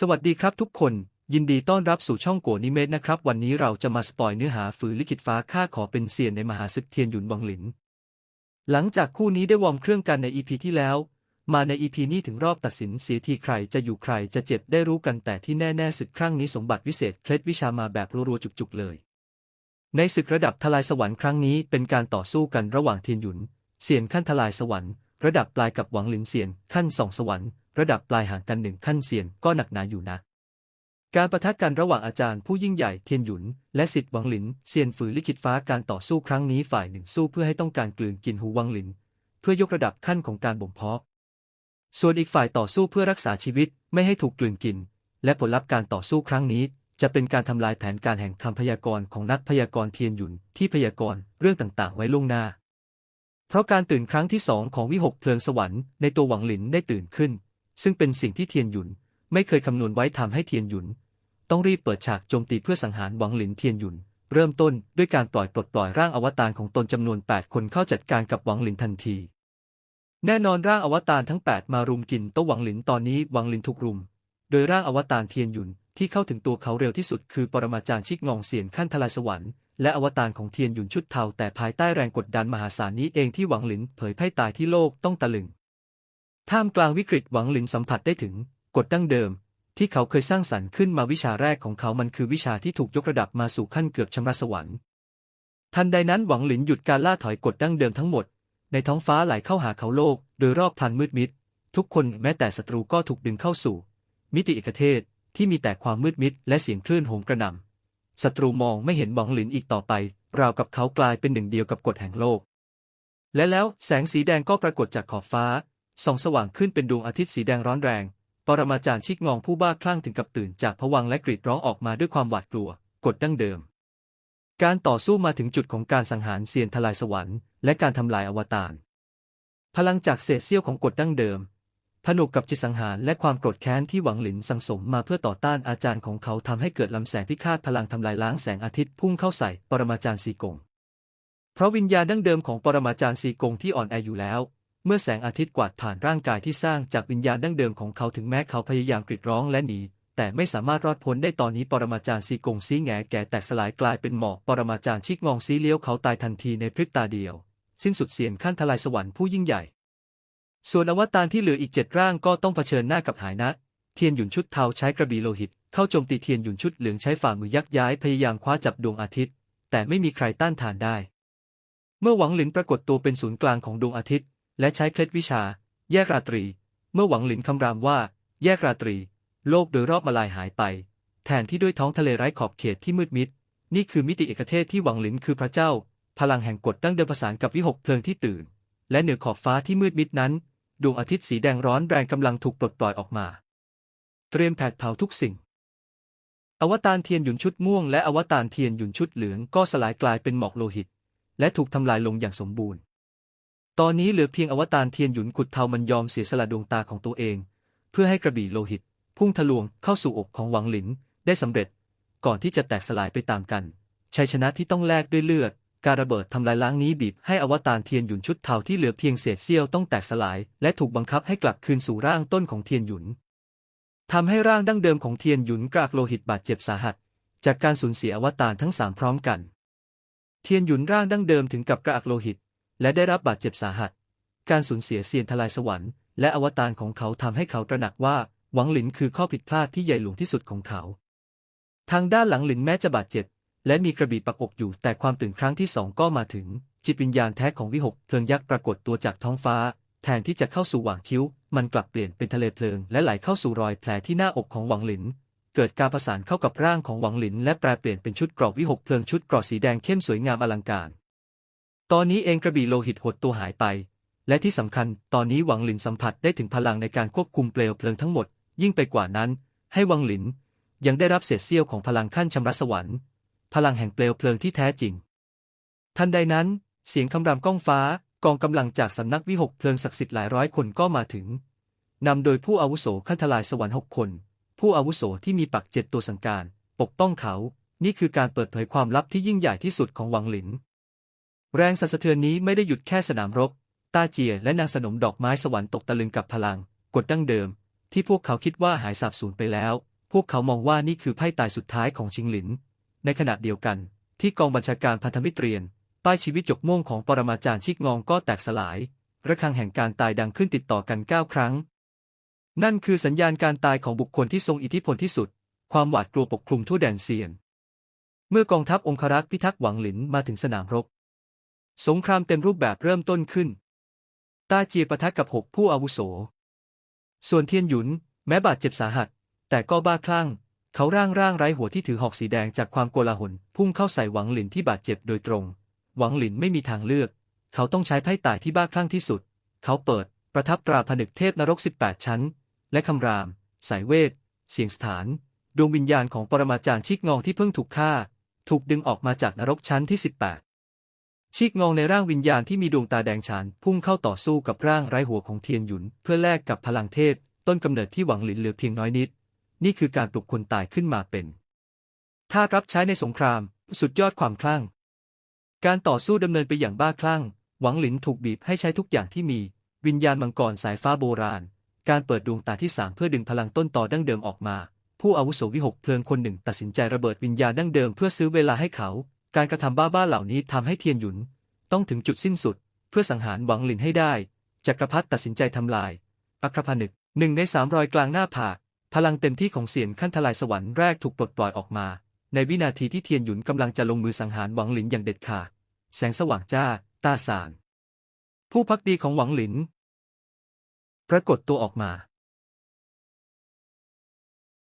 สวัสดีครับทุกคน ยินดีต้อนรับสู่ช่องโกนิเมตนะครับ วันนี้เราจะมาสปอยเนื้อหาฝืนลิขิตฟ้าข้าขอเป็นเซียนในมหาศึกเทียนหยุนวังหลิน หลังจากคู่นี้ได้วอร์มเครื่องกันในอีพีที่แล้ว มาในอีพีนี้ถึงรอบตัดสินเสียทีใครจะอยู่ใครจะเจ็บได้รู้กันแต่ที่แน่ๆศึกครั้งนี้สมบัติวิเศษเคล็ดวิชามาแบบรัวๆจุกๆเลย ในศึกระดับทลายสวรรค์ครั้งนี้เป็นการต่อสู้กันระหว่างเทียนหยุนเซียนขั้นทลายสวรรค์ ระดับปลายกับหวังหลินเซียนขั้นสองสวรรค์ ระดับปลายห่างกันหนึ่งขั้นเซียนก็หนักหนาอยู่นะ การประทะกันระหว่างอาจารย์ผู้ยิ่งใหญ่เทียนหยุน และสิทธิ์หวังหลินเซียนฝืนลิขิตฟ้าการต่อสู้ครั้งนี้ฝ่ายหนึ่งสู้เพื่อให้ต้องการกลืนกินหูหวังหลิน เพื่อยกระดับขั้นของการบ่มเพาะ ส่วนอีกฝ่ายต่อสู้เพื่อรักษาชีวิตไม่ให้ถูกกลืนกิน และผลลัพธ์การต่อสู้ครั้งนี้จะเป็นการทำลายแผนการแห่งคำพยากรณ์ของนักพยากรณ์เทียนหยุนที่พยากรณ์เรื่องต่างๆ ไว้ล่วงหน้า เพราะการตื่นครั้งที่สองของวิหกเพลิงสวรรค์ในตัวหวังหลินได้ตื่นขึ้น ซึ่งเป็นสิ่งที่เทียนหยุนไม่เคยคำนวณไว้ทำให้เทียนหยุน ต้องรีบเปิดฉากโจมตีเพื่อสังหารหวังหลินเทียนหยุน เริ่มต้นด้วยการปล่อยปลดปล่อยร่างอวตารของตนจำนวน 8 คนเข้าจัดการกับหวังหลินทันที แน่นอนร่างอวตารทั้ง 8 มารุมกินโต๊ะหวังหลินตอนนี้หวังหลินถูกรุม โดยร่างอวตารเทียนหยุนที่เข้าถึงตัวเขาเร็วที่สุดคือปรมาจารย์ชิกงองเสียนขั้นทลายสวรรค์และอวตารของเทียนหยุนชุดเทาแต่ภายใต้แรงกดดันมหาศาลนี้เองที่หวังหลินเผยไพ่ตายที่โลกต้องตะลึง ท่ามกลางวิกฤตหวังหลินสัมผัสได้ถึงกฎดั้งเดิม ที่เขาเคยสร้างสรรค์ขึ้นมาวิชาแรกของเขามันคือวิชาที่ถูกยกระดับมาสู่ขั้นเกือบชำระสวรรค์ทันใดนั้นหวังหลินหยุดการล่าถอยกฎดั้งเดิมทั้งหมด ในท้องฟ้าไหลเข้าหาเขาโลก โดยรอบพันมืดมิด ทุกคนแม้แต่ศัตรูก็ถูกดึงเข้าสู่ มิติเอกเทศที่มีแต่ความมืดมิด และเสียงคลื่นโหมกระหน่ำศัตรูมองไม่เห็นหวังหลินอีกต่อไป ราวกับเขากลายเป็นหนึ่งเดียวกับกฎแห่งโลก และแล้วแสงสีแดงก็ปรากฏจากขอบฟ้า ส่องสว่างขึ้นเป็นดวงอาทิตย์สีแดงร้อนแรง ปรมาจารย์ชิกงองผู้บ้าคลั่งถึงกับตื่นจากผวังและกรีดร้องออกมาด้วยความหวาดกลัวกฎดั้งเดิม การต่อสู้มาถึงจุดของการสังหารเซียนทลายสวรรค์และการทำลายอวตาร พลังจากเศษเสี้ยวของกฎดั้งเดิม ผนวกกับจิตสังหารและความโกรธแค้นที่หวังหลินสังสมมาเพื่อต่อต้านอาจารย์ของเขาทำให้เกิดลำแสงพิฆาตพลังทำลายล้างแสงอาทิตย์พุ่งเข้าใส่ปรมาจารย์ซีกง เพราะวิญญาณดั้งเดิมของปรมาจารย์ซีกงที่อ่อนแออยู่แล้ว เมื่อแสงอาทิตย์กวาดผ่านร่างกายที่สร้างจากวิญญาณดั้งเดิมของเขาถึงแม้เขาพยายามกรีดร้องและหนีแต่ไม่สามารถรอดพ้นได้ตอนนี้ปรมาจารย์ซีกงซีแงแก่แตกสลายกลายเป็นหมอกปรมาจารย์ชิกงองซีเลี้ยวเขาตายทันทีในพริบตาเดียว สิ้นสุดเสียนขั้นทลายสวรรค์ผู้ยิ่งใหญ่ ส่วนอวตารที่เหลืออีกเจ็ดร่างก็ต้องเผชิญหน้ากับหายนะ เทียนหยุนชุดเทาใช้กระบี่โลหิต เข้าโจมตีเทียนหยุนชุดเหลืองใช้ฝ่ามือยักย้ายพยายามคว้าจับดวงอาทิตย์ แต่ไม่มีใครต้านทานได้ เมื่อหวังหลินปรากฏตัวเป็นศูนย์กลางของดวงอาทิตย์ และใช้เคล็ดวิชา แยกราตรี เมื่อหวังหลินคำรามว่า แยกราตรี โลกโดยรอบมาลายหายไป แทนที่ด้วยท้องทะเลไร้ขอบเขตที่มืดมิด นี่คือมิติเอกเทศที่หวังหลินคือพระเจ้า พลังแห่งกฎดั้งเดิมประสานกับวิหกเพลิงที่ตื่น และเหนือขอบฟ้าที่มืดมิดนั้น ดวงอาทิตย์สีแดงร้อนแรงกำลังถูกปลดปล่อยออกมา เตรียมแผดเผาทุกสิ่งอวตารเทียนหยุนชุดม่วงและอวตารเทียนหยุนชุดเหลืองก็สลายกลายเป็นหมอกโลหิต และถูกทำลายลงอย่างสมบูรณ์ ตอนนี้เหลือเพียงอวตารเทียนหยุนขุดเทามันยอมเสียสละดวงตาของตัวเอง เพื่อให้กระบี่โลหิต พุ่งทะลวงเข้าสู่อกของหวังหลินได้สำเร็จ ก่อนที่จะแตกสลายไปตามกันชัยชนะที่ต้องแลกด้วยเลือด การระเบิดทำลายล้างนี้บีบให้อวตารเทียนหยุนชุดเทาที่เหลือเพียงเศษเสี้ยวต้องแตกสลาย และถูกบังคับให้กลับคืนสู่ร่างต้นของเทียนหยุนทำให้ร่างดั้งเดิมของเทียนหยุนกรากโลหิตบาดเจ็บสาหัส จากการสูญเสียอวตารทั้งสามพร้อมกัน เทียนหยุนร่างดั้งเดิมถึงกับกระอักโลหิต และได้รับบาดเจ็บสาหัส การสูญเสียเซียนทลายสวรรค์และอวตารของเขาทำให้เขาตระหนักว่าหวังหลินคือข้อผิดพลาดที่ใหญ่หลวงที่สุดของเขา ทางด้านหลังหลินแม้จะบาดเจ็บ และมีกระบี่ปักอกอยู่แต่ความตื่นครั้งที่สองก็มาถึง จิตวิญญาณแท้ของวิหกเพลิงยักษ์ปรากฏตัวจากท้องฟ้า แทนที่จะเข้าสู่หว่างคิ้ว มันกลับเปลี่ยนเป็นทะเลเพลิงและไหลเข้าสู่รอยแผลที่หน้าอกของหวังหลิน เกิดการประสานเข้ากับร่างของหวังหลิน และแปลเปลี่ยนเป็นชุดเกรอบวิหกเพลิงชุดเกรอบสีแดงเข้มสวยงามอลังการ ตอนนี้เองกระบี่โลหิตหดตัวหายไป และที่สำคัญตอนนี้หวังหลินสัมผัสได้ถึงพลังในการควบคุมเปลวเพลิงทั้งหมด ยิ่งไปกว่านั้น ให้หวังหลินยังได้รับเศษเสี้ยวของพลังขั้นชำระสวรรค์ พลังแห่งเปลวเพลิงที่แท้จริง ทันใดนั้น เสียงคำรามก้องฟ้ากองกำลังจากสำนักวิหกเพลิงศักดิ์สิทธิ์หลายร้อยคนก็มาถึงนำโดยผู้อาวุโสขั้นทลายสวรรค์หกคน ผู้อาวุโสที่มีปักเจ็ดตัวสังการ ปกป้องเขา นี่คือการเปิดเผยความลับที่ยิ่งใหญ่ที่สุดของหวังหลิน แรงสั่นสะเทือนนี้ไม่ได้หยุดแค่สนามรบ ตาเจียและนางสนมดอกไม้สวรรค์ตกตะลึงกับพลัง กดดั้งเดิม ที่พวกเขาคิดว่าหายสาบสูญไปแล้ว พวกเขามองว่านี่คือไพ่ตายสุดท้ายของชิงหลิน ในขณะเดียวกัน ที่กองบัญชาการพันธมิตรเรียน ป้ายชีวิตหยกม่วงของปรมาจารย์ชิกงองก็แตกสลาย ระฆังแห่งการตายดังขึ้นติดต่อกันเก้าครั้ง นั่นคือสัญญาณการตายของบุคคลที่ทรงอิทธิพลที่สุด ความหวาดกลัวปกคลุมทั่วแดนเซียน เมื่อกองทัพองครักษ์พิทักษ์หวังหลินมาถึงสนามรบ สงครามเต็มรูปแบบเริ่มต้นขึ้นต้าเจียปะทะกับหกผู้อาวุโส ส่วนเทียนหยุน แม้บาดเจ็บสาหัส แต่ก็บ้าคลั่ง เขาร่างร่างไร้หัวที่ถือหอกสีแดงจากความโกลาหล พุ่งเข้าใส่หวังหลินที่บาดเจ็บโดยตรง หวังหลินไม่มีทางเลือก เขาต้องใช้ไพ่ตายที่บ้าคลั่งที่สุด เขาเปิด ประทับตราผนึกเทพนรก 18 ชั้น และคำราม สายเวท เสียงสถาน ดวงวิญญาณของปรมาจารย์ชิกงองที่เพิ่งถูกฆ่า ถูกดึงออกมาจากนรกชั้นที่ 18 ชีกงองในร่างวิญญาณที่มีดวงตาแดงฉาน พุ่งเข้าต่อสู้กับร่างไร้หัวของเทียนหยุน เพื่อแลกกับพลังเทพต้นกำเนิดที่หวังหลินเหลือเพียงน้อยนิด นี่คือการปลุกคนตายขึ้นมาเป็นท่ารับใช้ในสงคราม สุดยอดความคลั่ง การต่อสู้ดำเนินไปอย่างบ้าคลั่ง หวังหลินถูกบีบให้ใช้ทุกอย่างที่มี วิญญาณมังกรสายฟ้าโบราณ การเปิดดวงตาที่สามเพื่อดึงพลังต้นต่อดั้งเดิมออกมา ผู้อาวุโสวิหกเพลิงคนหนึ่งตัดสินใจระเบิดวิญญาณดั้งเดิมเพื่อซื้อเวลาให้เขา การกระทำบ้าๆเหล่านี้ทำให้เทียนหยุน ต้องถึงจุดสิ้นสุด เพื่อสังหารหวังหลินให้ได้ จักรพรรดิตัดสินใจทำลายอัครพนึกหนึ่งในสามรอยกลางหน้าผากพลังเต็มที่ของเสียนขั้นทลายสวรรค์แรกถูกปลดปล่อยออกมา ในวินาทีที่เทียนหยุนกำลังจะลงมือสังหารหวังหลินอย่างเด็ดขาดแสงสว่างจ้า ตาสานผู้พักดีของหวังหลิน ปรากฏตัวออกมา